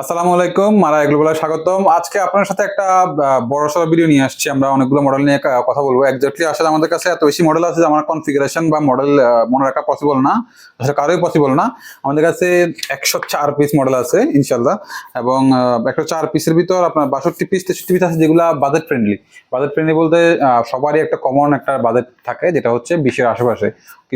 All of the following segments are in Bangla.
আসসালামু আলাইকুম, মারা এগুলো স্বাগতম। আজকে আপনার সাথে একটা বড় সড়ো ভিডিও নিয়ে আসছি। আমরা অনেকগুলো মডেল নিয়ে কথা বলব। একজাক্টলি আসলে আমাদের কাছে এত বেশি মডেল আছে যে আমার কনফিগারেশন বা মডেল মনে রাখা পসিবল না। আসলে কারোই পসিবল না। আমাদের কাছে একশো চার পিস মডেল আছে ইনশাল্লাহ এবং একশো চার পিসের ভিতর আপনার বাষট্টি পিস তেষট্টি পিস আছে যেগুলো বাজেট ফ্রেন্ডলি বাজেট ফ্রেন্ডলি বলতে সবারই একটা কমন একটা বাজেট থাকে, যেটা হচ্ছে বিশের আশেপাশে।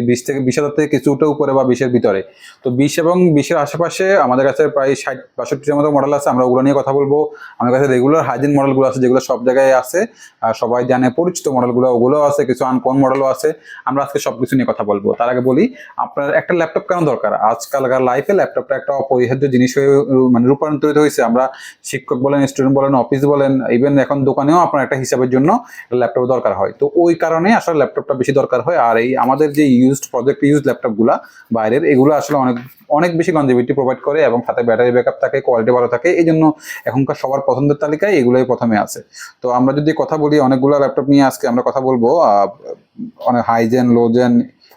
বিশ থেকে বিশ হাজার থেকে কিছুটা উপরে বা বিশের ভিতরে। তো বিশ এবং বিশের আশেপাশে আমাদের কাছে প্রায় ষাট বাষট্টির মতো মডেল আছে, আমরা ওগুলো নিয়ে কথা বলব। আমাদের কাছে রেগুলার হাইজিন মডেলগুলো আছে, যেগুলো সব জায়গায় আছে। আর সবাই জানে পরিচিত মডেলগুলো ওগুলোও আছে, কিছু আনকন মডেলও আছে। আমরা আজকে সব কিছু নিয়ে কথা বলব। তার আগে বলি, আপনার একটা ল্যাপটপ কেন দরকার? আজকালকার লাইফে ল্যাপটপটা একটা অপরিহার্য জিনিস হয়ে মানে রূপান্তরিত হয়েছে। আমরা শিক্ষক বলেন স্টুডেন্ট বলেন অফিস বলেন ইভেন এখন দোকানেও আপনার একটা হিসাবের জন্য ল্যাপটপ দরকার হয়। তো ওই কারণে আসলে ল্যাপটপটা বেশি দরকার হয়। আর এই আমাদের যে ইউজড প্রজেক্ট ইউজ ল্যাপটপগুলো বাইরের, এগুলো আসলে অনেক অনেক বেশি লঞ্জিভিটি প্রোভাইড করে এবং সাথে ব্যাটারি ব্যাকআপ থাকে কোয়ালিটি ভালো থাকে এই জন্য এখনকার সবার পছন্দের তালিকায় এগুলোই প্রথমে আছে। তো আমরা যদি কথা বলি, অনেকগুলো ল্যাপটপ নিয়ে আজকে আমরা কথা বলব অনেক হাইজেন লোজেন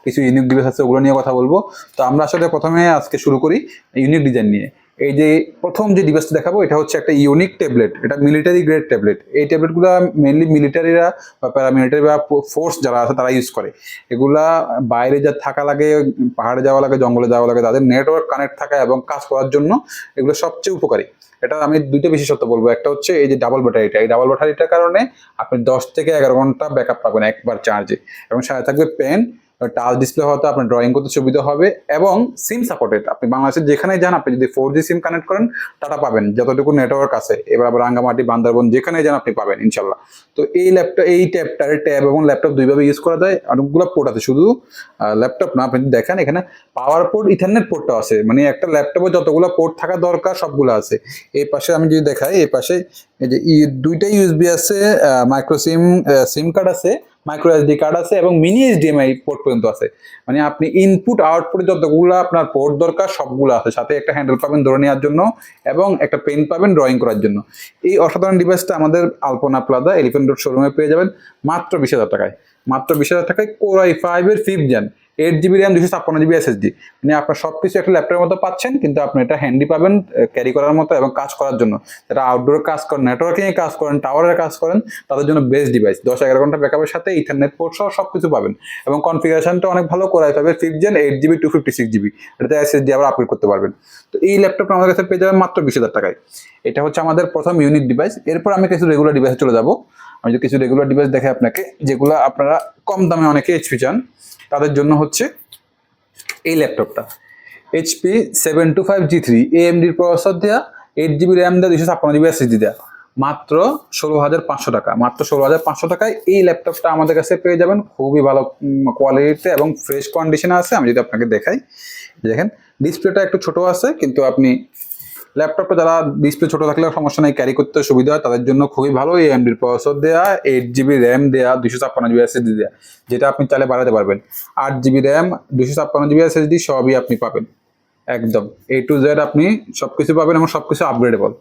কিছু ইউনিক ডিভাইস আছে, ওগুলো নিয়ে কথা বলব। তো আমরা আসলে প্রথমে আজকে শুরু করি ইউনিক ডিজাইন নিয়ে। এই যে প্রথম যে ডিভাইসটা দেখাবো, এটা হচ্ছে একটা ইউনিক ট্যাবলেট এটা মিলিটারি গ্রেড ট্যাবলেট এই ট্যাবলেটগুলো মেনলি মিলিটারিরা বা প্যারামিলিটারি বা ফোর্স যারা আছে, তারা ইউজ করে। এগুলা বাইরে যা থাকা লাগে, পাহাড়ে যাওয়া লাগে, জঙ্গলে যাওয়া লাগে, তাদের নেটওয়ার্ক কানেক্ট থাকা এবং কাজ করার জন্য এগুলো সবচেয়ে উপকারী। এটা আমি দুইটা বিশেষত্ব বলব। একটা হচ্ছে এই যে ডাবল ব্যাটারিটা এই ডাবল ব্যাটারিটার কারণে আপনি দশ থেকে এগারো ঘণ্টা ব্যাকআপ পাবেন একবার চার্জে এবং সাথে থাকবে পেন টাচ ডিসপ্লে হতে আপনার ড্রয়িং করতে সুবিধা হবে এবং সিম সাপোর্টেড আপনি বাংলাদেশের যেখানে যান, আপনি যদি ফোর জি সিম কানেক্ট করেন, টাটা পাবেন। যতটুকু নেটওয়ার্ক আছে, এবার রাঙ্গামাটি, বান্দারবন যেখানে যান আপনি পাবেন ইনশাল্লাহ তো এই ল্যাপটপ এই ট্যাবটার ট্যাব এবং ল্যাপটপ দুইভাবে ইউজ করা যায়। অনেকগুলো পোর্ট আছে, শুধু ল্যাপটপ না, আপনি দেখেন, এখানে পাওয়ার পোর্ট ইথারনেট পোর্টটা আছে। মানে একটা ল্যাপটপে যতগুলো পোর্ট থাকা দরকার, সবগুলো আছে। এই পাশে আমি যদি দেখাই, এই পাশে এই যে ই- দুইটা ইউএসবি আছে মাইক্রো সিম সিম কার্ড আছে। মাইক্রো এসডি কার্ড আছে এবং মিনি এইচডিএমআই পোর্ট পর্যন্ত আছে। মানে আপনি ইনপুট আউটপুট যতগুলো আপনার পোর্ট দরকার সবগুলো আছে। সাথে একটা হ্যান্ডেল পাবেন ধরে নেওয়ার জন্য এবং একটা পেন পাবেন ড্রয়িং করার জন্য। এই অসাধারণ ডিভাইসটা আমাদের আলপনা প্লাদা এলিফেন্ট রোড শোরুমে পেয়ে যাবেন মাত্র বিশ হাজার টাকায়। মাত্র বিশ হাজার টাকায় কোরাই ফাইভের fifth gen eight GB RAM দুশো ছাপ্পান্ন জিবি এসএসডি মানে আপনার সব কিছু একটা ল্যাপটপের মতো পাচ্ছেন, কিন্তু আপনি এটা হ্যান্ডি পাবেন ক্যারি করার মতো এবং কাজ করার জন্য। যারা আউটডোর কাজ করেন নেটওয়ার্কিংয়ে কাজ করেন টাওয়ারের কাজ করেন, তাদের জন্য বেস্ট ডিভাইস দশ এগারো ঘণ্টা ব্যাকআপের সাথে ইথারনেট পোর্ট সহ সব কিছু পাবেন। এবং কনফিগারেশনটা অনেক ভালো করাই পাবে fifth gen eight GB two fifty six GB এটাতে এসএসডি আবার আপগ্রেড করতে পারবেন। তো এই ল্যাপটপটা আমাদের কাছে পেয়ে যাবেন মাত্র বিশ হাজার টাকায়। এটা হচ্ছে আমাদের প্রথম ইউনিক ডিভাইস এরপর আমি কিছু রেগুলার ডিভাইসে চলে যাব। আমি কিছু রেগুলার ডিভাইস দেখে আপনাকে, যেগুলো আপনারা কম দামে অনেকে এইচপি চান তাদের জন্য হচ্ছে এই ল্যাপটপটা। HP seven two five G three এএমডির processor দেওয়া এইট জিবি র্যাম দেওয়া দুশো ছাপ্পান্ন জিবি এসএসডি দেওয়া মাত্র ষোলো হাজার পাঁচশো টাকা, মাত্র ষোলো হাজার পাঁচশো টাকায় এই ল্যাপটপটা আমাদের কাছে পেয়ে যাবেন। খুবই ভালো কোয়ালিটিতে এবং ফ্রেশ কন্ডিশনে আছে। আমি যদি আপনাকে দেখাই, দেখেন ডিসপ্লেটা একটু ছোট আছে, কিন্তু আপনি ল্যাপটপটা যারা ডিসপ্লে ছোট থাকলে সমস্যা নেই ক্যারি করতে সুবিধা হয়, তাদের জন্য খুবই ভালো এই এমডির প্রসেসর দেওয়া এইট জিবি র্যাম দেওয়া দুশো ছাপ্পান্ন জিবি এসএসডি দেওয়া যেটা আপনি চাইলে বাড়াতে পারবেন। আট জিবি র্যাম দুশো ছাপ্পান্ন জিবি এসএসডি সবই আপনি পাবেন। একদম এ টু জেড আপনি সব কিছু পাবেন এবং সব কিছু আপগ্রেডেবল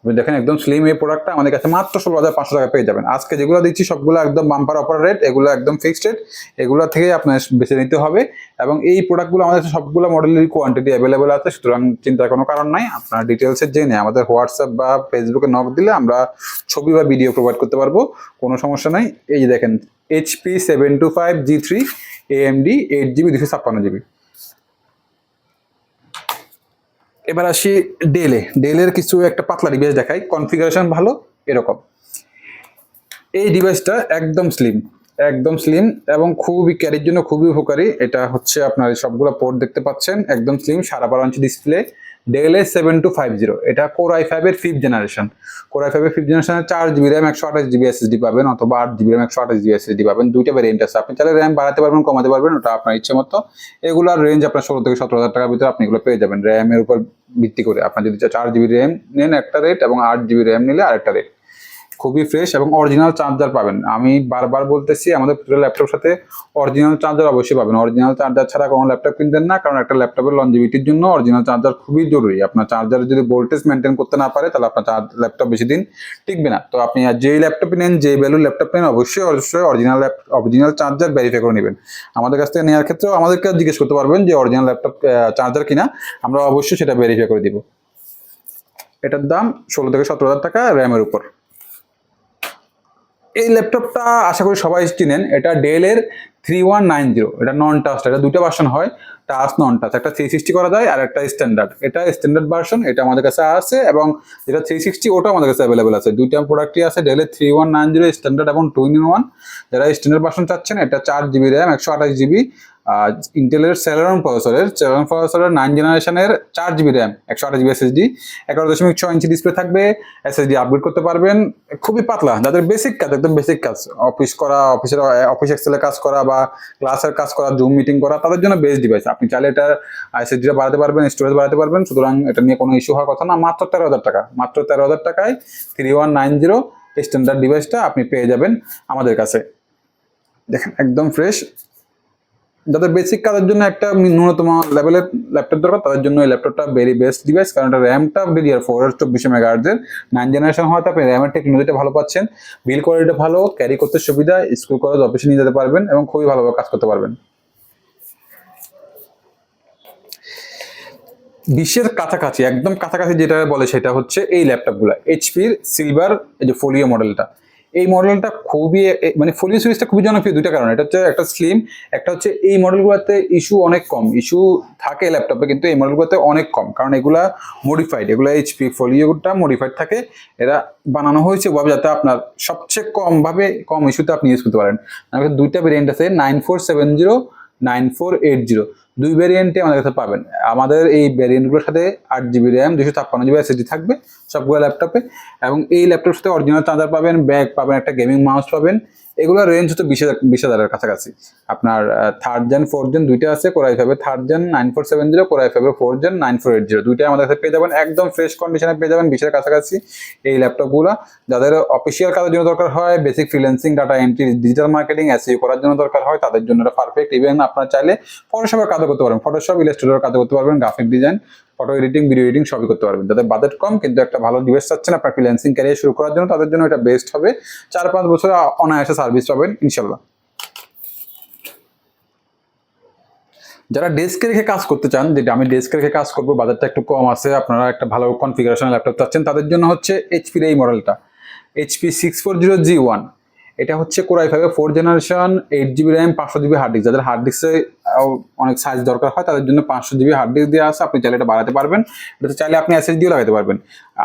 আপনি দেখেন একদম স্লিম এই প্রোডাক্টটা আমাদের কাছে মাত্র ষোলো হাজার পাঁচশো টাকা পেয়ে যাবেন। আজকে যেগুলো দিচ্ছি, সবগুলো একদম বাম্পার অপার রেট এগুলো একদম ফিক্সড রেট এগুলো থেকে আপনার বেছে নিতে হবে এবং এই প্রোডাক্টগুলো আমাদের কাছে সবগুলো মডেলের কোয়ান্টিটি অ্যাভেলেবেল আছে, সুতরাং চিন্তার কোনো কারণ নাই, আপনার ডিটেলসের জেনে আমাদের হোয়াটসঅ্যাপ বা ফেসবুকে নক দিলে আমরা ছবি বা ভিডিও প্রোভাইড করতে পারব, কোনো সমস্যা নাই। এই যে দেখেন HP seven two five G three AMD eight GB দুশো ছাপ্পান্ন জিবি এবার আসি ডেলে ডেলের কিছু একটা পাতলা ডিভাইস দেখাই। কনফিগারেশন ভালো, এরকম। এই ডিভাইসটা একদম স্লিম একদম স্লিম এবং খুবই ক্যারির জন্য খুবই উপকারী। এটা হচ্ছে আপনার সবগুলো পোর্ট দেখতে পাচ্ছেন, একদম স্লিম সারা বারো ইঞ্চি display Dell seven two five zero এটা কোর আই ফাইভের ফিফথ জেনারেশন কোর আই ফাইভের ফিফথ জেনারেশনে চার জিবি র্যাম একশো আঠাশ জিবি এসএসডি পাবেন অথবা আট জিবি র্যাম একশো আঠাশ জিবি এসএসডি পাবেন। দুইটা ভ্যারিয়েন্ট আছে। আপনি চাইলে র্যাম বাড়াতে পারবেন, কমাতে পারবেন, ওটা আপনার ইচ্ছে মতো। এগুলোর রেঞ্জ আপনার ষোলো থেকে সতেরো হাজার টাকার ভিতরে আপনি এগুলো পেয়ে যাবেন। র্যামের উপর ভিত্তি করে। আপনার যদি চার জিবি র্যাম নেন একটা রেট এবং আট জিবি র্যাম নিলে আরেকটা রেট খুবই ফ্রেশ এবং অরিজিনাল চার্জার পাবেন। আমি বারবার বলতেছি, আমাদের পুরো ল্যাপটপ সাথে অরিজিনাল চার্জার অবশ্যই পাবেন। অরিজিনাল চার্জার ছাড়া কোনো ল্যাপটপ কিনতেন না, কারণ একটা ল্যাপটপের লঞ্জিভিটির জন্য অরিজিনাল চার্জার খুবই জরুরি। আপনার চার্জার যদি ভোল্টেজ মেনটেন করতে না পারে, তাহলে আপনার চার্জ ল্যাপটপ বেশি দিন টিকবে না। তো আপনি যেই ল্যাপটপ নেন, যেই ভ্যালুর ল্যাপটপ নেন, অবশ্যই অবশ্যই অরিজিনাল অরিজিনাল চার্জার ভেরিফাই করে নেবেন। আমাদের কাছ থেকে নেওয়ার ক্ষেত্রেও আমাদেরকে জিজ্ঞেস করতে পারবেন যে অরিজিনাল ল্যাপটপ চার্জার কিনা। আমরা অবশ্যই সেটা ভেরিফাই করে দিব। এটার দাম ষোলো থেকে সতেরো হাজার টাকা র্যামের উপর। এই ল্যাপটপটা আশা করি সবাই চিনেন। এটা ডেলের থ্রি ওয়ান নাইন জিরো এটা নন টাচ এটা দুটো ভার্সন হয় টাচ নন টাচ একটা থ্রি সিক্সটি করা যায় আর একটা স্ট্যান্ডার্ড এটা স্ট্যান্ডার্ড ভার্সন এটা আমাদের কাছে আছে এবং যেটা থ্রি সিক্সটি ওটা আমাদের কাছে অ্যাভেলেবেল আছে। দুইটা প্রোডাক্টই আছে ডেলের three one nine zero standard এবং টু ইন ওয়ান যারা স্ট্যান্ডার্ড ভার্সন চাচ্ছেন, এটা চার জিবি র্যাম একশো আঠাশ জিবি ইন্টেলের সেলেরন প্রসেসরের সেলেরন প্রসেসরের নাইন জেনারেশনের চার জিবি র্যাম একশো আঠাশ জিবি এসএসডি এগারো দশমিক ছয় ইঞ্চি ডিসপ্লে থাকবে এসএসডি আপগ্রেড করতে পারবেন। খুবই পাতলা, যাদের বেসিক কাজ, একদম বেসিক কাজ অফিস করা অফিসের অফিস এক্সেলের কাজ করা বা ক্লাসের কাজ করা জুম মিটিং করা, তাদের জন্য বেস্ট ডিভাইস আপনি চাইলে এটা এসএসডিটা বাড়াতে পারবেন স্টোরেজ বাড়াতে পারবেন, সুতরাং এটা নিয়ে কোনো ইস্যু হওয়ার কথা না। মাত্র তেরো হাজার টাকা, মাত্র তেরো হাজার টাকায় three one nine zero standard ডিভাইসটা আপনি পেয়ে যাবেন আমাদের কাছে। দেখেন, একদম ফ্রেশ যাদের বেসিক কাজের জন্য একটা ন্যূনতম লেভেলের ল্যাপটপ দরকার, তাদের জন্য এই ল্যাপটপটা ভেরি বেস্ট ডিভাইস কারণ এটা র্যামটা ডিডিআর ফোর চব্বিশে মেগাহার্জের নাইন জেনারেশন হওয়াতে আপনি র্যামের টেকনোলজিটা ভালো পাচ্ছেন। বিল কোয়ালিটি ভালো ক্যারি করতে সুবিধা স্কুল কলেজ অফিসে নিয়ে যেতে পারবেন এবং খুবই ভালোভাবে কাজ করতে পারবেন। বিশ্বের কাছাকাছি, একদম কাছাকাছি যেটা বলে সেটা হচ্ছে এই ল্যাপটপগুলো এইচপির সিলভার এই যে ফোলিও মডেলটা এই মডেলটা খুবই মানে ফোলিও সিরিজটা খুবই জনপ্রিয় দুইটা কারণ। এটা হচ্ছে একটা স্লিম একটা হচ্ছে এই মডেলগুলোতে ইস্যু অনেক কম। ইস্যু থাকে ল্যাপটপে কিন্তু এই মডেলগুলোতে অনেক কম। কারণ এগুলা মডিফাইড এগুলো এইচপি ফোলিওটা মডিফাইড থাকে। এরা বানানো হয়েছে ওভাবে যাতে আপনার সবচেয়ে কম ভাবে কম ইস্যুতে আপনি ইউজ করতে পারেন। দুইটা ভেরিয়েন্ট আছে nine four seven zero nine four eight zero দুই ভ্যারিয়েন্টে আমাদের কাছে পাবেন। আমাদের এই ভ্যারিয়েন্টগুলোর সাথে আট জিবি র্যাম দুশো ছাপ্পান্ন জিবি এসএসডি থাকবে সবগুলো ল্যাপটপে এবং এই ল্যাপটপের সাথে অরিজিনাল চাঁদার পাবেন ব্যাগ পাবেন, একটা গেমিং মাউস পাবেন এগুলোর রেঞ্জ হচ্ছে বিশ হাজার, বিশ হাজারের কাছাকাছি। আপনার থার্ড জেন ফোর জেন দুইটা আছে কোরাই ফাইভের third gen nine four seven zero core i ফাইভের four gen nine four eight zero দুইটাই আমাদের কাছে পেয়ে যাবেন, একদম ফ্রেশ কন্ডিশনে পেয়ে যাবেন, বিশের কাছাকাছি এই ল্যাপটপগুলো যাদের অফিসিয়াল কাজের জন্য দরকার হয় basic freelancing data entry digital marketing SEO করার জন্য দরকার হয়, তাদের জন্য পারফেক্ট ইভেন আপনারা চাইলে ফটোশপের কাজও করতে পারবেন ফটোশপ ইলাস্ট্রেটরের কাজও করতে পারবেন graphic design photo editing video editing সবই করতে পারবেন। যাদের বাজেট কম কিন্তু একটা ভালো ডিভাইস চাচ্ছেন আপনার ফ্রিল্যান্সিং ক্যারিয়ার শুরু করার জন্য, তাদের জন্য এটা বেস্ট হবে। চার পাঁচ বছর অনায়াসে সার্ভিস পাবেন ইনশাল্লাহ যারা ডেস্কে রেখে কাজ করতে চান যেটা আমি ডেস্কে রেখে কাজ করব বাজারটা একটু কম আছে, আপনারা একটা ভালো কনফিগারেশন ল্যাপটপ চাচ্ছেন, তাদের জন্য হচ্ছে এইচপির এই মডেলটা HP six four zero G one এটা হচ্ছে কোরাই ফাইভে four generation eight GB RAM পাঁচশো জিবি হার্ড ডিস্ক যাদের হার্ড ডিস্কে অনেক সাইজ দরকার হয়, তাদের জন্য পাঁচশো জিবি হার্ড ডিস্ক দেওয়া আছে, আপনি চাইলে এটা বাড়াতে পারবেন। এটা চাইলে আপনি এসএসডিও লাগাতে পারবেন।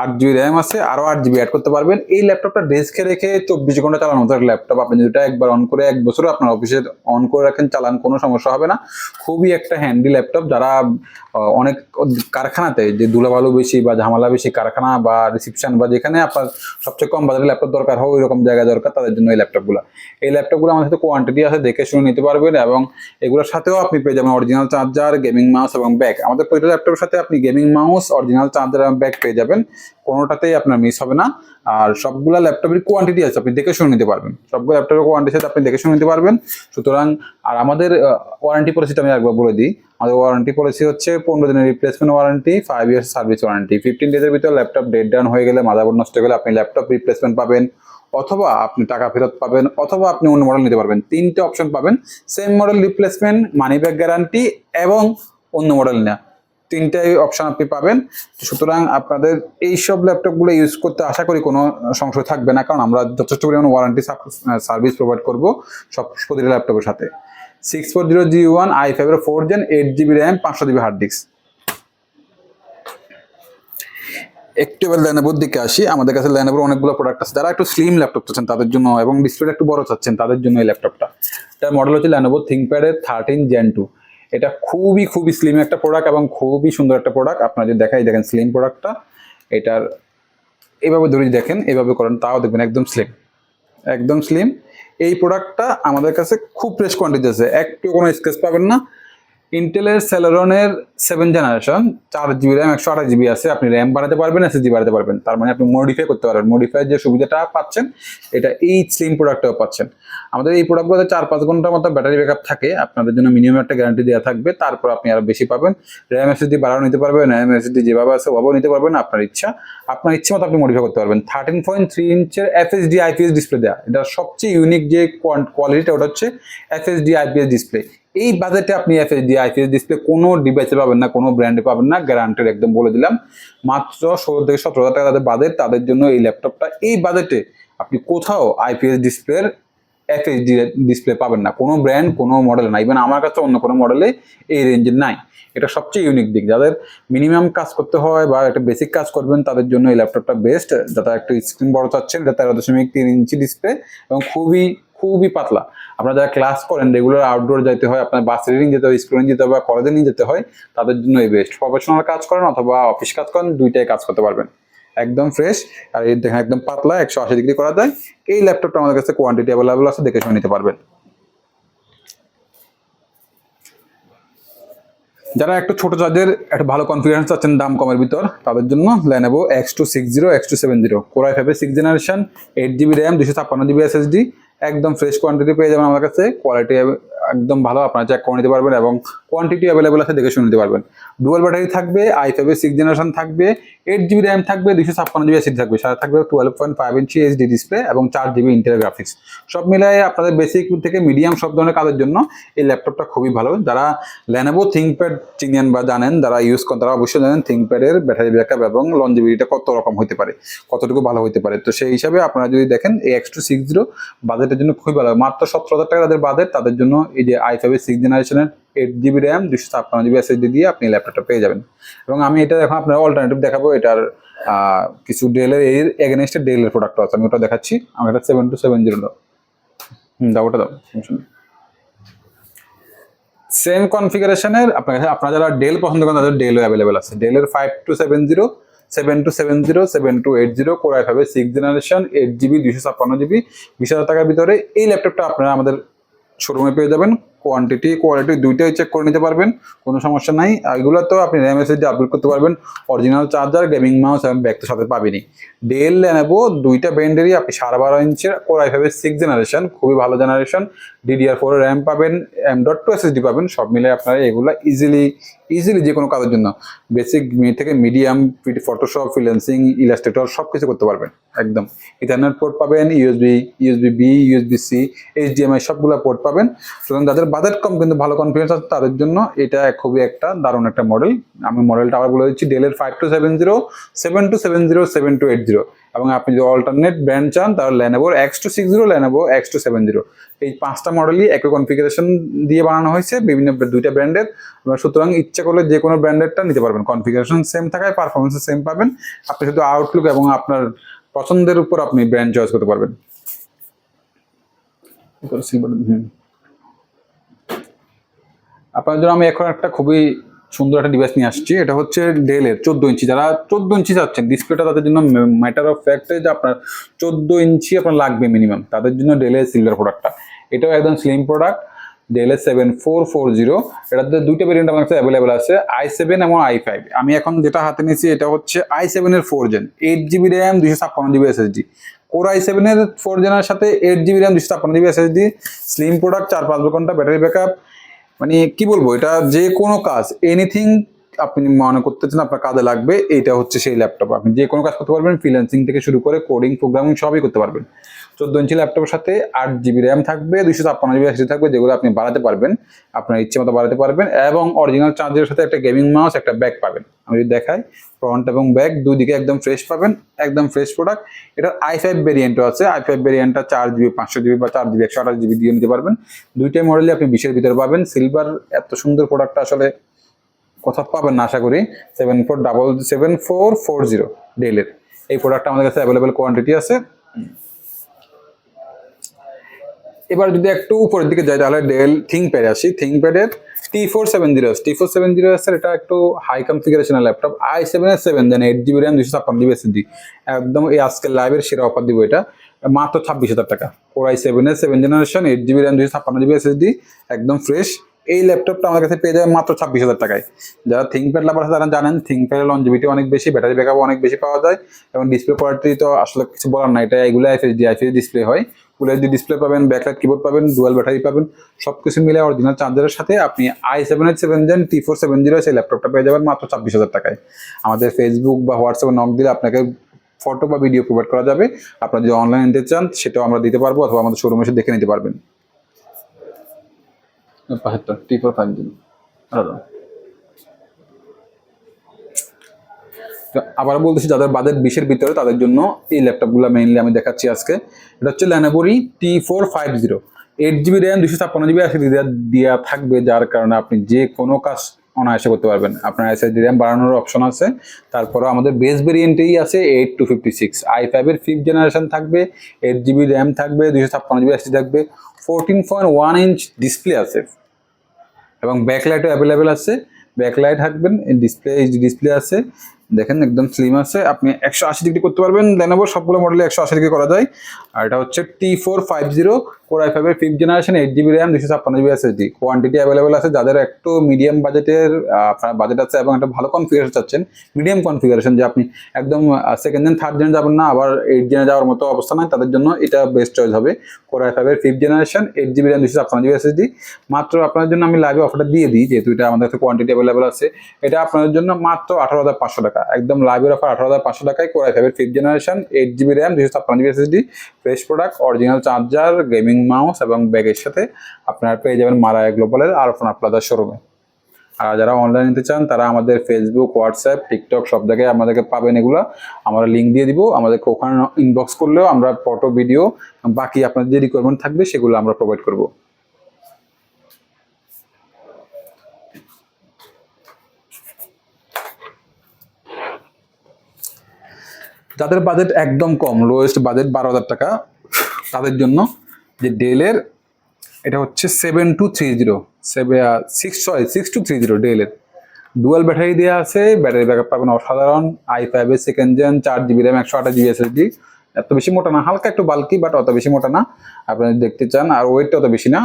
আট জিবি র্যাম আছে আরও আট জিবি অ্যাড করতে পারবেন। এই ল্যাপটপটা ডেস্কে রেখে চব্বিশ ঘণ্টা চালানো মতো একটা ল্যাপটপ আপনি যেটা একবার অন করে এক বছর আপনার অফিসে অন করে রাখেন, চালান, কোনো সমস্যা হবে না। খুবই একটা হ্যান্ডি ল্যাপটপ যারা অনেক কারখানাতে যে ধুলাবালু বেশি বা ঝামেলা বেশি কারখানা বা রিসিপশন বা যেখানে আপনার সবচেয়ে কম বাজারে ল্যাপটপ দরকার হয় ওই রকম জায়গায় দরকার, তাদের জন্য এই ল্যাপটপগুলো এই ল্যাপটপগুলো আমাদের সাথে কোয়ান্টিটি আছে, দেখে শুনে নিতে পারবেন এবং এগুলোর সাথেও আপনি পেয়ে যাবেন অরিজিনাল চার্জার গেমিং মাউস এবং ব্যাগ আমাদের প্রতিটা ল্যাপটপের সাথে আপনি গেমিং মাউস অরিজিনাল চার্জার এবং ব্যাগ পেয়ে যাবেন। কোনোটাতেই আপনার মিস হবে না। আর সবগুলা ল্যাপটপের কোয়ান্টিটি আছে, আপনি দেখে শুনে নিতে পারবেন। সবগুলো ল্যাপটপের কোয়ান্টিটি সাথে আপনি দেখে শুনে নিতে পারবেন। সুতরাং, আর আমাদের ওয়ারেন্টি পলিসিটা আমি একবার বলে দিই। আমাদের ওয়ারেন্টি পলিসি হচ্ছে পনেরো দিনের replacement warranty five years service warranty fifteen ডেজের ভিতরে ল্যাপটপ ডেট ডাউন হয়ে গেলে মাদারবোর্ড নষ্ট হয়ে গেলে আপনি ল্যাপটপ রিপ্লেসমেন্ট পাবেন। অথবা আপনি টাকা ফেরত পাবেন অথবা আপনি অন্য মডেল নিতে পারবেন। তিনটে অপশন পাবেন। Same model replacement money back guarantee এবং অন্য মডেল নেওয়া তিনটাই অপশন আপনি পাবেন। সুতরাং আপনাদের এইসব ল্যাপটপগুলো ইউজ করতে আশা করি কোনো সংশয় থাকবে না, কারণ আমরা যথেষ্ট পরিমাণ ওয়ারেন্টি সার্ভিস প্রোভাইড করব সব প্রতিটা ল্যাপটপের সাথে। Six four zero G one I ফাইভের four gen eight GB RAM পাঁচশো জিবি হার্ড ডিস্ক একটু এবার ল্যানোভোর দিকে আসি। আমাদের কাছে ল্যানোভোর অনেকগুলো প্রোডাক্ট আছে। যারা একটু স্লিম ল্যাপটপ চাচ্ছেন তাদের জন্য এবং ডিসপ্লেটা একটু বড় চাচ্ছেন তাদের জন্য এই ল্যাপটপটা এটার মডেল হচ্ছে ল্যানোভো থিঙ্কপ্যাডের থার্টিন জেন টু এটা খুবই খুবই স্লিম একটা প্রোডাক্ট এবং খুবই সুন্দর একটা প্রোডাক্ট আপনারা যদি দেখাই, দেখেন স্লিম প্রোডাক্টটা এটার এভাবে ধরে দেখেন, এভাবে করেন, তাও দেখবেন একদম স্লিম একদম স্লিম এই প্রোডাক্টটা আমাদের কাছে খুব ফ্রেশ কোয়ান্টিটি আছে। একটু কোনো স্কেচ পাবেন না। ইন্টেলের সেলারনের সেভেন জেনারেশন চার জিবি র্যাম একশো আঠাশ জিবি আছে, আপনি র্যাম বাড়াতে পারবেন এসএসডি বাড়াতে পারবেন। তার মানে আপনি মডিফাই করতে পারবেন। মডিফাই যে সুবিধাটা পাচ্ছেন, এটা এই স্লিম প্রোডাক্টটাও পাচ্ছেন। আমাদের এই প্রোডাক্টগুলোতে চার পাঁচ ঘণ্টার মতো ব্যাটারি ব্যাকআপ থাকে। আপনাদের জন্য মিনিমাম একটা গ্যারান্টি দেওয়া থাকবে। তারপর আপনি আরও বেশি পাবেন। র্যাম এসএসডি বাড়াও নিতে পারবেন। র্যাম এসএসডি যেভাবে আছে, ওভাবেও নিতে পারবেন। আপনার ইচ্ছা, আপনার ইচ্ছে মতো আপনি মডিফাই করতে পারবেন। থার্টিন পয়েন্ট থ্রি ইঞ্চের এফএসডি আইপিএস ডিসপ্লে দেওয়া এটা সবচেয়ে ইউনিক যে কোয়ালিটিটা ওটা হচ্ছে এফএসডি আইপিএস ডিসপ্লে এই বাজেটে আপনি এফএসডি আইপিএস ডিসপ্লে কোনো ডিভাইসে পাবেন না, কোনো ব্র্যান্ডে পাবেন না গ্যারান্টেড একদম বলে দিলাম। মাত্র ষোলো থেকে সতেরো হাজার টাকা তাদের বাজেট তাদের জন্য এই ল্যাপটপটা এই বাজেটে আপনি কোথাও আইপিএস ডিসপ্লের এফএসডি ডিসপ্লে পাবেন না। কোনো ব্র্যান্ড কোনো মডেল নাই ইভেন আমার কাছে অন্য কোনো মডেলে এই রেঞ্জের নাই। এটা সবচেয়ে ইউনিক দিক। যাদের মিনিমাম কাজ করতে হয় বা একটা বেসিক কাজ করবেন, তাদের জন্য এই ল্যাপটপটা বেস্ট যাতে একটা স্ক্রিন বড় চাচ্ছেন, এটা তেরো দশমিক তিন ইঞ্চি ডিসপ্লে এবং খুবই খুবই পাতলা। আপনারা যারা ক্লাস করেন রেগুলার আউটডোর যেতে হয়, আপনার বাস রিডিং যেতে হয় স্কুলে যেতে হয় বা কলেজে নিয়ে যেতে হয়, তাদের জন্য এই বেস্ট প্রফেশনাল কাজ করেন অথবা অফিস কাজ করেন, দুইটাই কাজ করতে পারবেন। একদম ফ্রেশ আর এই দেখেন একদম পাতলা, একশো আশি ডিগ্রি করা যায়। এই ল্যাপটপটা আমাদের কাছে কোয়ান্টিটি অ্যাভেলেবল আছে, দেখে শুনে নিতে পারবেন। যারা একটু ছোট চার্জের একটা ভালো কনফিগারেশন চাচ্ছেন দাম কমের ভিতর, তাদের জন্য Lenovo X two six zero X two seven zero core i ফাইভের six generation eight GB RAM দুশো ছাপ্পান্ন জিবি এসএসডি একদম ফ্রেশ কোয়ান্টিটি পেয়ে যাবেন আমার কাছে কোয়ালিটি একদম ভালো, আপনারা চেক করে নিতে পারবেন এবং কোয়ান্টিটি অ্যাভেলেবল আছে দেখে শুনে নিতে পারবেন। ডুয়াল ব্যাটারি থাকবে আই ফাইভের সিক্স জেনারেশন থাকবে এইট জিবি র্যাম থাকবে দুশো ছাপ্পান্ন জিবি এসএসডি থাকবে। সাথে থাকবে twelve point five inch HD display এবং চার জিবি ইন্টেল গ্রাফিক্স সব মিলাই আপনাদের বেসিক থেকে মিডিয়াম সব ধরনের কাজের জন্য এই ল্যাপটপটা খুবই ভালো। যারা ল্যানেবো থিঙ্কপ্যাড চিনেন বা জানেন, যারা ইউজ করেন, তারা অবশ্যই জানেন থিঙ্কপ্যাডের ব্যাটারি ব্যাকআপ এবং লঞ্জিবিলিটা কত রকম হতে পারে, কতটুকু ভালো হতে পারে। তো সেই হিসাবে আপনারা যদি দেখেন এই এক্স টু সিক্স জিরো বাজেটের জন্য খুবই ভালো। মাত্র সতেরো হাজার টাকা তাদের বাজেট তাদের জন্য এই যে আই ফাইভের সিক্স জেনারেশনের এইট জিবি র্যাম দুশো ছাপ্পান্ন জিবি এসএসডি দিয়ে আপনি ল্যাপটপটা পেয়ে যাবেন। এবং আমি এটা এখন আপনার অল্টারনেটিভ দেখাবো, এটার কিছু ডেলের এর এগেনস্টে ডেলের প্রোডাক্ট আছে, আমি ওটা দেখাচ্ছি। আমার এটা সেভেন টু সেভেন জিরো হুম, দাও, ওটা দাও সেম কনফিগারেশনের আপনার কাছে, আপনারা যারা ডেল পছন্দ করেন, তাদের ডেলও অ্যাভেলেবেল আছে। ডেলের five two seven zero seven two seven zero seven two eight zero Core i ফাইভে সিক্স জেনারেশন এইট জিবি দুশো ছাপ্পান্ন জিবি বিশ হাজার টাকার ভিতরে এই ল্যাপটপটা আপনারা আমাদের শোরুমে পেয়ে যাবেন। কোয়ান্টিটি কোয়ালিটি দুইটাই চেক করে নিতে পারবেন, কোনো সমস্যা নাই। এগুলো তো আপনি র্যাম এসএসডি আপলোড করতে পারবেন অরিজিনাল চার্জার গেমিং মাউস এবং ব্যাগ তো সাথে পাবেনই। ডেল নেব দুইটা ব্র্যান্ডেরই আপনি সাড়ে বারো ইঞ্চের কোরআই ফাইভের সিক্স জেনারেশন খুবই ভালো জেনারেশন ডিডিআর ফোর র্যাম পাবেন এম ডট টু এসএসডি পাবেন, সব মিলে আপনারা এগুলো ইজিলি ইজিলি যে কোনো কাজের জন্য বেসিক থেকে মিডিয়াম ফটোশপ ফ্রিল্যান্সিং ইলাস্ট্রেটর সব কিছু করতে পারবেন, একদম। ইথারনেট পোর্ট পাবেন USB USB B USB C HDMI সবগুলো পোর্ট পাবেন। সুতরাং যাদের বাজেট কম কিন্তু ভালো কনফিডেন্স আছে তাদের জন্য, এটা খুবই একটা দারুণ একটা মডেল আমি মডেলটা আবার বলে দিচ্ছি ডেলের five two seven zero seven two seven zero seven two eight zero এবং আপনি যদি অল্টারনেট ব্র্যান্ড চান, তাহলে ল্যানেবোর X two six zero Lenovo X two seven zero এই পাঁচটা মডেলই একই কনফিগারেশন দিয়ে বানানো হয়েছে, বিভিন্ন দুইটা ব্র্যান্ডের সুতরাং ইচ্ছা করলে যে কোনো ব্র্যান্ডেরটা নিতে পারবেন। কনফিগারেশন সেম থাকায় পারফরমেন্স সেম পাবেন। আপনি শুধু আউটলুক এবং আপনার পছন্দের উপর আপনি ব্র্যান্ড চয়েস করতে পারবেন। আপনার জন্য আমি এখন একটা খুবই সুন্দর একটা ডিভাইস নিয়ে আসছি। এটা হচ্ছে ডেলের চোদ্দ ইঞ্চি। যারা চোদ্দ ইঞ্চি চাচ্ছেন ডিসপ্লেটা তাদের জন্য ম্যাটার অফ ফ্যাক্ট যে আপনার চোদ্দ ইঞ্চি আপনার লাগবে মিনিমাম তাদের জন্য ডেলের সিলভার প্রোডাক্টটা এটাও একদম স্লিম প্রোডাক্ট ডেলের সেভেন ফোর ফোর জিরো এটাতে দুইটা ভেরিয়েন্ট আমার কাছে অ্যাভেলেবেল আছে আই সেভেন এবং আই ফাইভ আমি এখন যেটা হাতে নিয়েছি, এটা হচ্ছে আই সেভেনের four gen eight GB RAM দুশো ছাপ্পান্ন জিবি এসএসডি কোর আই সেভেনের ফোর জেনের সাথে এইট জিবি র্যাম দুশো ছাপ্পান্ন জিবি এসএসডি স্লিম প্রোডাক্ট চার পাঁচ ঘণ্টা ব্যাটারি ব্যাকআপ মানে কি বলব, এটা যে কোনো কাজ এনিথিং আপনি মনে করতেছেন আপনার কাজে লাগবে এটা হচ্ছে সেই ল্যাপটপ আপনি যে কোনো কাজ করতে পারবেন ফ্রিল্যান্সিং থেকে শুরু করে কোডিং প্রোগ্রামিং সবই করতে পারবেন। চোদ্দ ইঞ্চি ল্যাপটপের সাথে আট জিবি র্যাম থাকবে দুশো ছাপ্পান্ন জিবি এসডি থাকবে, যেগুলো আপনি বাড়াতে পারবেন, আপনার ইচ্ছে মতো বাড়াতে পারবেন এবং অরিজিনাল চার্জের সাথে একটা গেমিং মাউস একটা ব্যাগ পাবেন। আমি যদি দেখাই ফ্রন্ট এবং ব্যাক দুই দিকে একদম ফ্রেশ পাবেন, একদম ফ্রেশ প্রোডাক্ট এটার আই ফাইভ ভেরিয়েন্টও আছে আই ফাইভ ভেরিয়েন্টটা চার জিবি পাঁচশো জিবি বা চার জিবি একশো আঠাশ জিবি দিয়ে নিতে পারবেন। দুইটাই মডেলই আপনি বিশের ভিতরে পাবেন। সিলভার এত সুন্দর প্রোডাক্টটা আসলে কোথাও পাবেন না আশা করি। Seven four double seven four four zero ডেলের এই প্রোডাক্টটা আমাদের কাছে অ্যাভেলেবেল কোয়ান্টিটি আছে। এবার যদি একটু উপরের দিকে যাই, তাহলে ডেল থিঙ্কপ্যাডে আসি। থিঙ্কপ্যাডের T four seven zero T four seven zero S এটা একটু high কনফিগারেশনের laptop i seven S seven then eight GB RAM দুশো ছাপ্পান্ন জিবি এসএসডি একদম এই আজকের লাইভের সেরা অফার দিব এটা। মাত্র ছাব্বিশ হাজার টাকা। Four i seven S seven generation eight GB RAM দুশো ছাপ্পান্ন জিবি এসএসডি একদম ফ্রেশ এই ল্যাপটপটা আমার কাছে পেয়ে যাবে মাত্র ছাব্বিশ হাজার টাকায়। যারা থিঙ্কপ্যাড লাভার আছে, তারা জানেন থিঙ্কপ্যাডের লঞ্জিভিটি অনেক বেশি ব্যাটারি ব্যাকআপ অনেক বেশি পাওয়া যায়। এবং ডিসপ্লে কোয়ালিটি তো আসলে কিছু বলার না এটা এগুলো আইফএসডি আইফএস ডিসপ্লে হয়। ফুল এইচডি ডিসপ্লে পাবেন ব্যাকলাইট কিবোর্ড পাবেন ডুয়াল ব্যাটারি পাবেন সব কিছু মিলে অরিজিনাল চার্জারের সাথে আপনি i seven eight seven gen T four seven zero সেই ল্যাপটপটা পেয়ে যাবেন মাত্র ছাব্বিশ হাজার টাকায়। আমাদের ফেসবুক বা হোয়াটসঅ্যাপে নক দিলে আপনাকে ফটো বা ভিডিও প্রোভাইড করা যাবে। আপনারা যদি অনলাইন নিতে চান, সেটাও আমরা দিতে পারব অথবা আমাদের শোরুমে এসে দেখে নিতে পারবেন। বাহাত্তর টি ফোর ফাইভ জিরো আবার বলতেছি, যাদের বাজেট বিশের ভিতরে, তাদের জন্য এই ল্যাপটপগুলো মেইনলি আমি দেখাচ্ছি আজকে। এটা হচ্ছে ল্যানাবোরি T four five zero eight GB RAM দুশো ছাপ্পান্ন জিবি এসএসডি দেওয়া থাকবে, যার কারণে আপনি যে কোনো কাজ অনায়াসে করতে পারবেন। আপনার এসএসডি র্যাম বাড়ানোর অপশন আছে। তারপরেও আমাদের বেস ভেরিয়েন্টেই আছে eight two fifty six i ফাইভের ফিফথ জেনারেশন থাকবে এইট জিবি র্যাম থাকবে দুশো ছাপ্পান্ন জিবি এসএসডি থাকবে fourteen point one inch display আছে। এবং ব্যাকলাইটও অ্যাভেলেবেল আছে। ব্যাকলাইট থাকবেন ডিসপ্লে ডিসপ্লে আছে। দেখেন একদম স্লিম আছে। আপনি একশো আশি ডিগ্রি করতে পারবেন লেনোভো সবগুলো মডেলে একশো আশি ডিগ্রি করা যায়। আর এটা হচ্ছে T four five zero core i ফাইভের fifth generation eight GB RAM দুশো ছাপ্পান্ন জিবি এসএসডি কোয়ান্টিটি অ্যাভেলেবেল আছে যাদের একটু মিডিয়াম বাজেটের আপনার বাজেট আছে এবং একটা ভালো কনফিগারেশন চাচ্ছেন মিডিয়াম কনফিগারেশন যে আপনি একদম সেকেন্ড জেন থার্ড জেনে যাবেন না, আবার এইট জেনে যাওয়ার মতো অবস্থা নয় তাদের জন্য এটা বেস্ট চয়েস হবে। কোর আই ফাইভের fifth generation eight GB RAM দুশো ছাপ্পান্ন জিবি এসএসডি মাত্র আপনার জন্য আমি লাইভে অফারটা দিয়ে দিই, যেহেতু এটা আমাদের কাছে কোয়ান্টিটি অ্যাভেলেবেল আছে। এটা আপনাদের জন্য মাত্র আঠারো হাজার পাঁচশো টাকা। একদম লাইভের অফার আঠারো হাজার পাঁচশো টাকায় কোর আই ফাইভের fifth generation eight GB RAM দুশো ছাপ্পান্ন GB SSD fresh product original charger gaming mouse এবং ব্যাগের সাথে আপনারা পেয়ে যাবেন মারায়া গ্লোবালের আরফনা প্লাজার শোরুমে। আর যারা অনলাইন নিতে চান, তারা আমাদের ফেসবুক হোয়াটসঅ্যাপ টিকটক সব জায়গায় আমাদেরকে পাবেন এগুলো। আমরা লিঙ্ক দিয়ে দিব আমাদেরকে ওখানে ইনবক্স করলেও আমরা ফটো ভিডিও বাকি আপনাদের যে রিকোয়ারমেন্ট থাকবে, সেগুলো আমরা প্রোভাইড করব। যাদের বাজেট একদম কম লোয়েস্ট বাজেট বারো হাজার টাকা, তাদের জন্য যে ডেলের এটা হচ্ছে seven two three zero seven six ছয় সিক্স টু থ্রি জিরো ডেলের ডুয়াল ব্যাটারি দেওয়া আছে ব্যাটারি ব্যাকআপ পাবেন অসাধারণ আই ফাইভের সেকেন্ড জেন চার জিবি র্যাম একশো আঠাশ জিবি এসএসডি এত বেশি মোটা না, হালকা একটু বাল্কি বাট অত বেশি মোটা না। আপনি দেখতে চান, আর ওয়েটটা অত বেশি না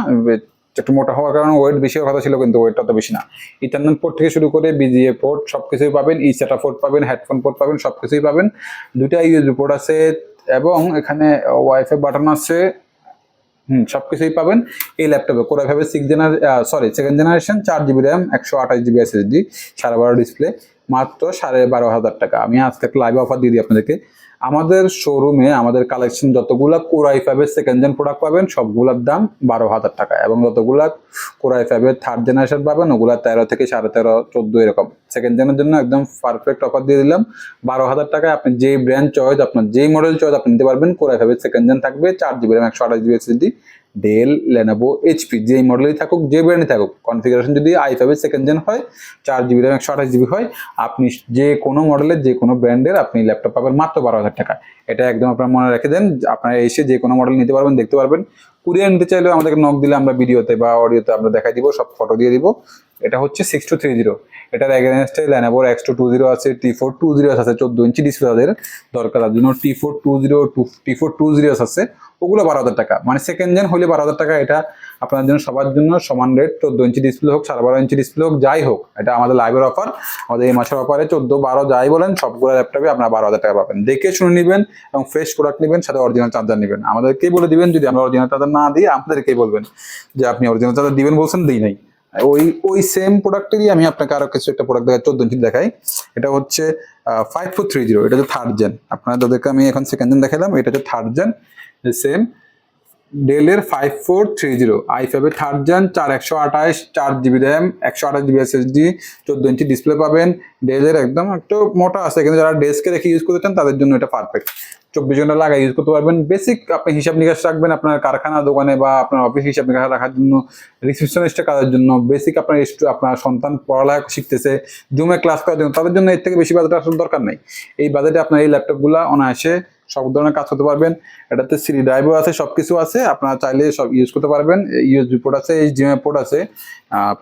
একটু মোটা হওয়ার কারণে ওয়েট বেশি হওয়ার কথা ছিল, কিন্তু ওয়েটটা তো বেশি না। ইন্টারনেট পোর্ট থেকে শুরু করে বিজিএ পোর্ট সব কিছুই পাবেন ই সেটা পোর্ট পাবেন হেডফোন পোর্ট পাবেন সব কিছুই পাবেন। দুইটা ইউএসবি পোর্ট আছে এবং এখানে ওয়াইফাই বাটন আছে, হুম সব কিছুই পাবেন। এই ল্যাপটপে কোরা ফাইভের সিক্স জেনার সরি সেকেন্ড জেনারেশন চার জিবি র্যাম একশো আঠাশ জিবি এসএসডি সাড়ে বারো ডিসপ্লে মাত্র সাড়ে বারো হাজার টাকা। আমি আজকে একটা লাইভ অফার দিয়ে দিই আপনাদেরকে। আমাদের শোরুমে আমাদের কালেকশন যতগুলা কোরাই ফাইভের সেকেন্ড জেন প্রোডাক্ট পাবেন, সবগুলোর দাম বারো হাজার টাকা এবং যতগুলা কোরাই ফাইভের থার্ড জেনারেশন পাবেন, ওগুলো তেরো থেকে সাড়ে তেরো, চোদ্দ এরকম। সেকেন্ড জেনের জন্য একদম পারফেক্ট অফার দিয়ে দিলাম। বারো হাজার টাকায় আপনি যেই ব্র্যান্ড চয়েস আপনার যেই মডেল চয়েস আপনি নিতে পারবেন কোরাই ফাইভের সেকেন্ড জেন থাকবে, চার জিবি র্যাম একশো আঠাশ GB SSD Dell Lenovo HP যেই মডেলেই থাকুক, যে ব্র্যান্ডই থাকুক কনফিগারেশন যদি আই ফাইভের সেকেন্ড জেন হয়, চার জিবি র্যাম একশো আঠাশ জিবি হয়, আপনি যে কোনো মডেলের যে কোনো ব্র্যান্ডের আপনি ল্যাপটপ পাবেন মাত্র বারো হাজার টাকা এটা একদম আপনার মনে রেখে দেন, আপনারা এসে যে কোনো মডেল নিতে পারবেন, দেখতে পারবেন। কুরিয়ার নিতে চাইলেও আমাদেরকে নক দিলে আমরা ভিডিওতে বা অডিওতে আমরা দেখাই দিব, সব ফটো দিয়ে দিব। এটা হচ্ছে সিক্স টু থ্রি জিরো এটার এগেনস্টে ল্যানোভোর এক্স টু টু জিরো আছে টি ফোর টু জিরো আছে, চোদ্দ ইঞ্চি ডিসপ্লে তাদের দরকার তার জন্য। T four two zero two T four two zero আছে, ওগুলো বারো হাজার টাকা। মানে সেকেন্ড জেন হলে বারো হাজার টাকা, এটা আপনার জন্য সবার জন্য সমান রেট চোদ্দ ইঞ্চি ডিসপ্লে হোক, সাড়ে বারো ইঞ্চি ডিসপ্লে হোক, যাই হোক, এটা আমাদের লাইভের অফার আমাদের এই মাসের অফারে চোদ্দ বারো যাই বলেন, সবগুলো ল্যাপটপে আপনারা বারো হাজার টাকা পাবেন। দেখে শুনে নেবেন এবং ফ্রেশ প্রোডাক্ট নেবেন, সাথে অরিজিনাল চার্জার নেবেন। আমাদেরকেই বলে দিবেন, যদি আমরা অরিজিনাল চার্জার না দিই, আপনাদেরকেই বলবেন যে আপনি অরিজিনাল চার্জার দিবেন বলছেন, দিই নাই। ওই ওই সেম প্রোডাক্টেরই আমি আপনাকে আরও কিছু একটা প্রোডাক্ট দেখাই, চোদ্দ ইঞ্চি দেখাই। এটা হচ্ছে ফাইভ ফোর থ্রি জিরো এটা হচ্ছে থার্ড জেন আপনারা যাদেরকে আমি এখন সেকেন্ড জেন দেখালাম এটা হচ্ছে থার্ড জেন সেম ডেলের five four three zero i ফাইভের থার্ড জেন চার একশো আঠাশ, চার জিবি র্যাম একশো আঠাশ জিবি এসএসডি চোদ্দ ইঞ্চি ডিসপ্লে পাবেন। ডেলের একদম একটু মোটা আছে, কিন্তু যারা ডেস্কে রেখে ইউজ করতে চান, তাদের জন্য এটা পারফেক্ট চব্বিশ ঘণ্টা লাগা ইউজ করতে পারবেন। বেসিক আপনি হিসাব নিকাশ রাখবেন আপনার কারখানা, দোকানে বা আপনার অফিস হিসাব নিকাশ রাখার জন্য রিসেপশনিস্টের কাজের জন্য। বেসিক আপনার আপনার সন্তান পড়ালেখা শিখতেছে জুমে ক্লাস করার জন্য, তাদের জন্য এর থেকে বেশি বাজেট আসার দরকার নেই। এই বাজেটে আপনার এই ল্যাপটপগুলো অনায়াসে সব ধরনের কাজ করতে পারবেন। এটাতে সিডি ড্রাইভও আছে সব কিছু আছে। আপনারা চাইলে সব ইউজ করতে পারবেন। ইউএসবি পোর্ট আছে এইচডিএমআই পোর্ট আছে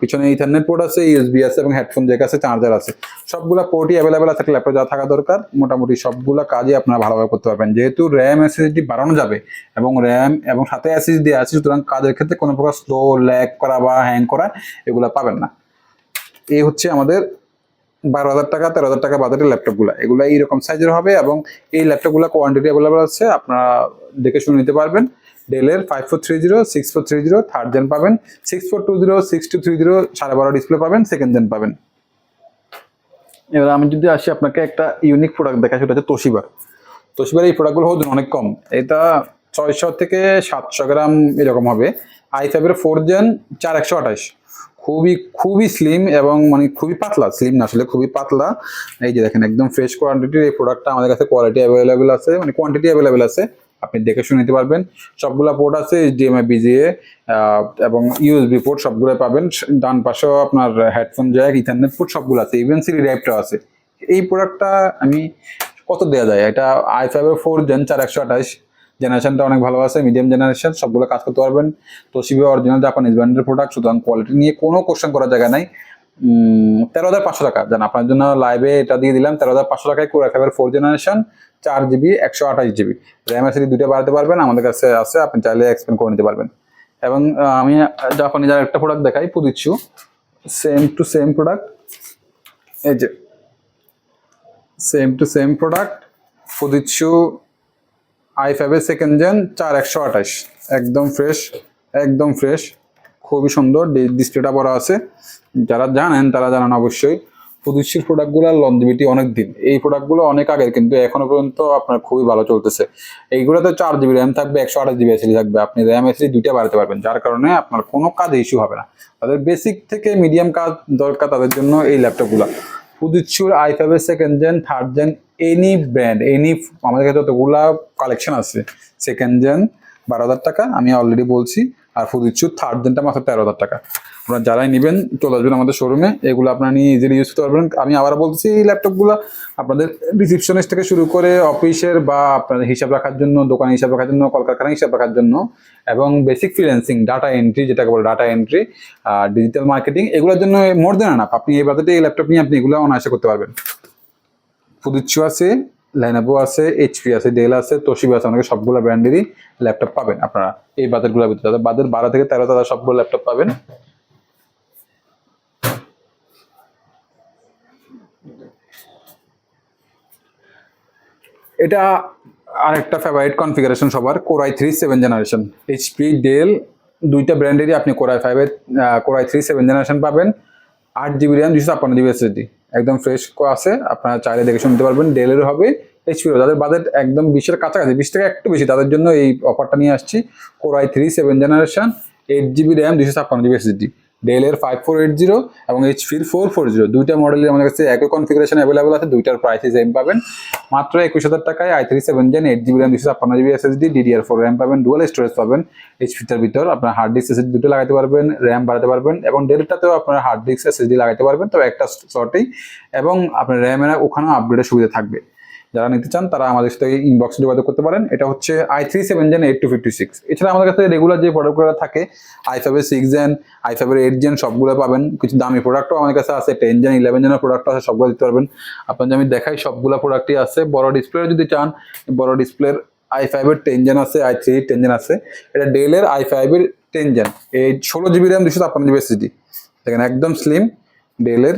পিছনে ইথারনেট পোর্ট আছে ইউএসবি আছে এবং হেডফোন জ্যাক আছে চার্জার আছে। সবগুলা পোর্টই অ্যাভেলেবেল আছে ল্যাপটপ যা থাকা দরকার। মোটামুটি সবগুলা কাজই আপনারা ভালোভাবে করতে পারবেন। যেহেতু র্যাম এসএসডি বাড়ানো যাবে এবং র্যাম এবং সাথে এসএসডি আছে, সুতরাং কাজের ক্ষেত্রে কোনো প্রকার স্লো ল্যাগ করা বা হ্যাং করা এগুলো পাবেন না। এই হচ্ছে আমাদের বারো হাজার টাকা, তেরো হাজার টাকা বাজারের ল্যাপটপগুলো এগুলো এইরকম সাইজের হবে এবং এই ল্যাপটপগুলো কোয়ান্টিটি অ্যাভেলেবল আছে, আপনারা দেখে শুনে নিতে পারবেন। ডেলের five four three zero six four three zero third gen পাবেন। Six four two zero six two three zero সাড়ে বারো ডিসপ্লে পাবেন সেকেন্ড জেন পাবেন। এবার আমি যদি আসি আপনাকে একটা ইউনিক প্রোডাক্ট দেখা সেটা হচ্ছে তোশিবার তোশিবার এই প্রোডাক্টগুলো ওজন অনেক কম। এটা ছয়শো থেকে সাতশো গ্রাম এরকম হবে। আই ফাইভের ফোর জেন চার একশো আঠাশ। খুবই খুবই স্লিম এবং মানে খুবই পাতলা স্লিম না আসলে খুবই পাতলা। এই যে দেখেন একদম ফ্রেশ কোয়ান্টিটির এই প্রোডাক্টটা আমাদের কাছে কোয়ালিটি অ্যাভেলেবেল আছে মানে কোয়ান্টিটি অ্যাভেলেবেল আছে। আপনি দেখে শুনে নিতে পারবেন। সবগুলা পোর্ট আছে এইচডিএমআই বিজিএ এবং ইউএসবি পোর্ট সবগুলো পাবেন। ডান পাশেও আপনার হেডফোন জ্যাক ইথারনেট পোর্ট সবগুলো আছে ইভেন সিরি ড্রাইভটাও আছে। এই প্রোডাক্টটা আমি, কত দেওয়া যায়? এটা আই ফাইভের ফোর জেন চার একশো আঠাশ। জেনারেশনটা অনেক ভালো আছে মিডিয়াম জেনারেশন সবগুলো কাজ করতে পারবেন। তো তোশিবা অরিজিনাল জাপানিজ ব্র্যান্ডের প্রোডাক্ট সুতরাং কোয়ালিটি নিয়ে কোনো কোশ্চেন করার জায়গা নাই। তেরো হাজার পাঁচশো টাকা, জান, আপনার জন্য লাইভে এটা দিয়ে দিলাম, তেরো হাজার পাঁচশো টাকায় কোর ফাইভের ফোর জেনারেশন চার জিবি একশো আঠাশ জিবি র্যাম এসিডি দুটো বাড়াতে পারবেন, আমাদের কাছে আছে, আপনি চাইলে এক্সপেন্ড করে নিতে পারবেন। এবং আমি জাপানিজ আর একটা প্রোডাক্ট দেখাই Fujitsu same to same product এই যে same to same product Fujitsu i ফাইভের সেকেন্ড জেন চার একশো আঠাশ। একদম ফ্রেশ একদম ফ্রেশ খুবই সুন্দর। ডিসপ্লেটা বড় আছে। যারা জানেন, তারা জানেন অবশ্যই। ফুদিচ্ছির প্রোডাক্টগুলোর লঞ্জিভিটি অনেক দিন। এই প্রোডাক্টগুলো অনেক আগের, কিন্তু এখনও পর্যন্ত আপনার খুবই ভালো চলতেছে। এইগুলোতে চার জিবি র্যাম থাকবে, একশো আঠাশ জিবি এসিডি থাকবে। আপনি র্যাম এসিডি দুইটা বাড়াতে পারবেন, যার কারণে আপনার কোনো কাজে ইস্যু হবে না। তাদের বেসিক থেকে মিডিয়াম কাজ দরকার তাদের জন্য এই ল্যাপটপগুলো ফুদিচ্ছুর আই ফাইভের second gen third gen any brand any আমাদের কাছে যতগুলা কালেকশন আছে। সেকেন্ড জেন বারো হাজার টাকা, আমি অলরেডি বলছি, আর ফুদিচ্ছু থার্ড জেনটা মাত্র তেরো হাজার টাকা। আপনারা যারাই নেবেন, চলে আসবেন আমাদের শোরুমে এগুলো আপনারা নিয়ে ইজিলি ইউজ করতে পারবেন। আমি আবার বলছি এই ল্যাপটপগুলো আপনাদের রিসিপশনিস্ট থেকে শুরু করে অফিসের বা আপনাদের হিসাব রাখার জন্য দোকান হিসাব রাখার জন্য কলকারখানা হিসাব রাখার জন্য, এবং বেসিক ফ্রিল্যান্সিং ডাটা এন্ট্রি যেটাকে বলে ডাটা এন্ট্রি আর ডিজিটাল মার্কেটিং এগুলোর জন্য মোর দেন আপনি এই বাজেটে এই ল্যাপটপ নিয়ে আপনি এগুলো অনায়াসে করতে পারবেন। ফুদিচ্ছু আছে লেনোভো আছে এইচপি আছে ডেল আছে তোশিবা আছে অনেকে সবগুলো ব্র্যান্ডেরই ল্যাপটপ পাবেন আপনারা। এই বাজেটগুলোর ভিতরে, তাদের বাজার বারো থেকে তেরো তারা সবগুলো ল্যাপটপ পাবেন। এটা আরেকটা ফেভারিট কনফিগারেশন সবার core i three seven generation HP Dell দুইটা ব্র্যান্ডেরই আপনি কোরাই ফাইভের কোরাই থ্রি সেভেন জেনারেশন পাবেন। আট জিবি র্যাম দুশো ছাপ্পান্ন জিবি এসএসডি একদম ফ্রেশ আছে, আপনারা চাইলে দেখে শুনতে পারবেন ডেলের হবে এইচপিও যাদের বাজেট একদম বিশের কাছাকাছি, বিশ টাকা একটু বেশি, তাদের জন্য এই অফারটা নিয়ে আসছি। Core i three seven generation eight GB RAM দুশো ছাপ্পান্ন জিবি এসএসডি ডেলের ফাইভ ফোর এইট জিরো এবং এইচপির ফোর ফোর জিরো দুইটা মডেলের আমাদের কাছে একই কনফিগারেশন অ্যাভেলেবল আছে, দুইটার প্রাইসে সেম পাবেন। মাত্র একুশ হাজার টাকায় i three seven gen eight GB RAM দুশো ছাপ্পান্ন GB SSD DDR four RAM পাবেন ডুয়াল স্টোরেজ পাবেন। এইচপিটার ভিতর আপনার হার্ড ডিস্ক এসএসডি দুটো লাগাতে পারবেন র্যাম বাড়াতে পারবেন এবং ডেলটাতেও আপনার হার্ড ডিস্ক এসএসডি লাগাতে পারবেন। তবে একটা শর্টেই এবং আপনার র্যামের ওখানেও আপগ্রেডের সুবিধা থাকবে। যারা নিতে চান, তারা আমাদের সাথে ইনবক্সে যোগাযোগ করতে পারেন। এটা হচ্ছে i three seven gen eight two fifty six এছাড়া আমাদের কাছে রেগুলার যে প্রোডাক্টগুলো থাকে আই ফাইভের সিক্স জেন আই ফাইভের এইট জেন সবগুলো পাবেন। কিছু দামি প্রোডাক্টও আমাদের কাছে আছে টেন জেন ইলেভেন জেনের প্রোডাক্ট আছে, সবগুলো দিতে পারবেন। আপনার আমি দেখাই, সবগুলো প্রোডাক্টই আছে। বড় ডিসপ্লে যদি চান, বড় ডিসপ্লের আই ফাইভের টেন জেন আছে আই থ্রি টেন জেন আছে। এটা ডেলের আই ফাইভের টেন জেন এই ষোলো জিবি র্যাম দুশো ছাপ্পান্ন জিবি এসএসডি দেখেন, একদম স্লিম ডেলের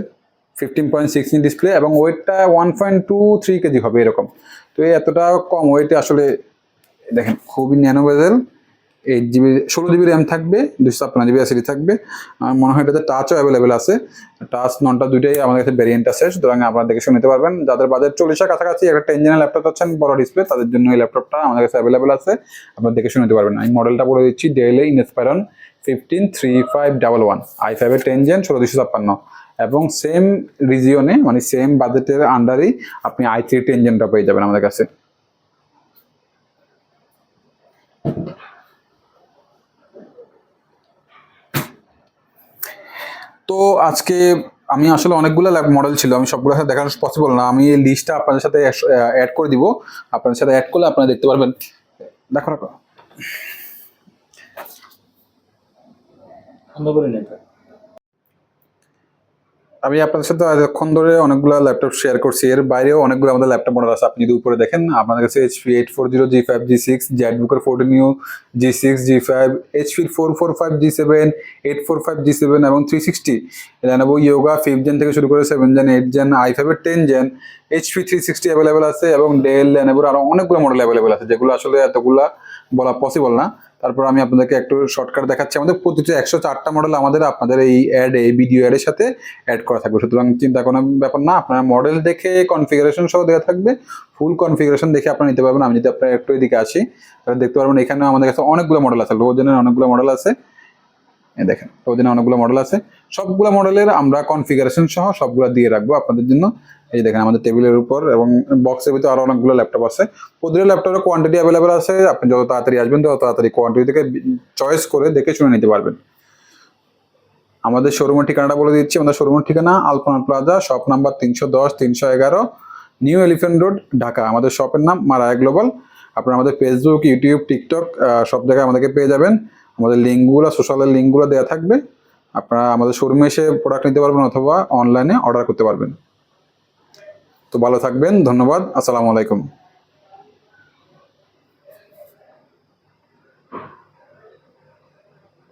fifteen point six inch display এবং ওয়েটটা one point two three KG হবে এরকম। তো এই এতটা কম ওয়েটে আসলে দেখেন খুবই ন্যানো বেজেল এইট জিবি ষোলো জিবি র্যাম থাকবে, দুশো ছাপ্পান্ন জিবি এসিডি থাকবে। আমার মনে হয় এটাতে টাচও অ্যাভেলেবেল আছে। টাচ ননটা দুইটাই আমাদের কাছে ভ্যারিয়েন্ট আছে, সুতরাং আপনারা দেখে শুনে নিতে পারবেন। যাদের বাজার চল্লিশের কাছাকাছি একটা টেন ল্যাপটপ আছেন বড় ডিসপ্লে তাদের জন্য এই ল্যাপটপটা আমাদের কাছে অ্যাভেলেবেল আছে। আপনারা দেখে শুনে নিতে পারবেন। আমি মডেলটা বলে দিচ্ছি ডেলে Inspiron fifteen three five double one i ফাইভের টেন জেন ষোলো দুশো ছাপ্পান্ন। এবং সেম রিজিয়নে মানে সেম বাজেটের আন্ডারেই আপনি আই থ্রি টেন জেনটা পেয়ে যাবেন আমাদের কাছে। তো আজকে আমি আসলে অনেকগুলো মডেল ছিল, আমি সবগুলো সাথে দেখানো পসিবল না। আমি এই লিস্টটা আপনাদের সাথে অ্যাড করে দিব। আপনাদের সাথে অ্যাড করলে আপনারা দেখতে পারবেন। দেখো নেন আমি আপনাদের সাথে এতক্ষণ ধরে অনেকগুলো ল্যাপটপ শেয়ার করছি। এর বাইরেও অনেকগুলো আমাদের ল্যাপটপ মডেল আছে, আপনি যদি উপরে দেখেন, আপনাদের কাছে HP eight four zero G five G six Z বুকের fourteen U G six G five এইচপির four four five G seven eight four five G seven এবং three sixty Lenovo Yoga fifth gen থেকে শুরু করে seven gen eight gen i ফাইভের ten gen HP three sixty available আছে এবং ডেল লেনোভোর আরও অনেকগুলো মডেল অ্যাভেলেবেল আছে, যেগুলো আসলে এতগুলা বলা পসিবল না। তারপর আমি আপনাদেরকে একটু শর্টকাট দেখাচ্ছি। আমাদের প্রতিটা একশো চারটা মডেল আমাদের আপনাদের এই অ্যাড এই ভিডিও অ্যাডের সাথে অ্যাড করা থাকবে। সুতরাং চিন্তা কোনো ব্যাপার না, আপনারা মডেল দেখে কনফিগারেশন সহ দেওয়া থাকবে। ফুল কনফিগারেশন দেখে আপনারা নিতে পারবেন। আমি যদি আপনার একটু এদিকে আসি, তাহলে দেখতে পারবেন এখানে আমাদের কাছে অনেকগুলো মডেল আছে। লো জেনের অনেকগুলো মডেল আছে। দেখেন ওদিনে অনেকগুলো মডেল আছে। সবগুলো মডেলের আমরা কনফিগারেশন সহ সবগুলো দিয়ে রাখব আপনাদের জন্য। এই দেখেন, আমাদের টেবিলের উপর এবং বক্সের ভিতরে আরও অনেকগুলো ল্যাপটপ আছে। প্রতিটা ল্যাপটপের কোয়ান্টিটি অ্যাভেলেবেল আছে। আপনি যত তাড়াতাড়ি আসবেন, তত তাড়াতাড়ি কোয়ান্টিটি থেকে চয়েস করে দেখে শুনে নিতে পারবেন। আমাদের শোরুমের ঠিকানাটা বলে দিচ্ছি। আমাদের শোরুমের ঠিকানা আলপনা প্লাজা শপ নাম্বার তিনশো দশ, তিনশো এগারো নিউ এলিফেন্ট রোড ঢাকা আমাদের শপের নাম মারায়া গ্লোবাল আপনারা আমাদের ফেসবুক ইউটিউব টিকটক সব জায়গায় আমাদেরকে পেয়ে যাবেন। আমাদের লিঙ্কগুলো, সোশ্যালের লিঙ্কগুলো দেওয়া থাকবে। আপনারা আমাদের শোরুমে এসে প্রোডাক্ট নিতে পারবেন অথবা অনলাইনে অর্ডার করতে পারবেন। তো ভালো থাকবেন, ধন্যবাদ, আসসালামু আলাইকুম।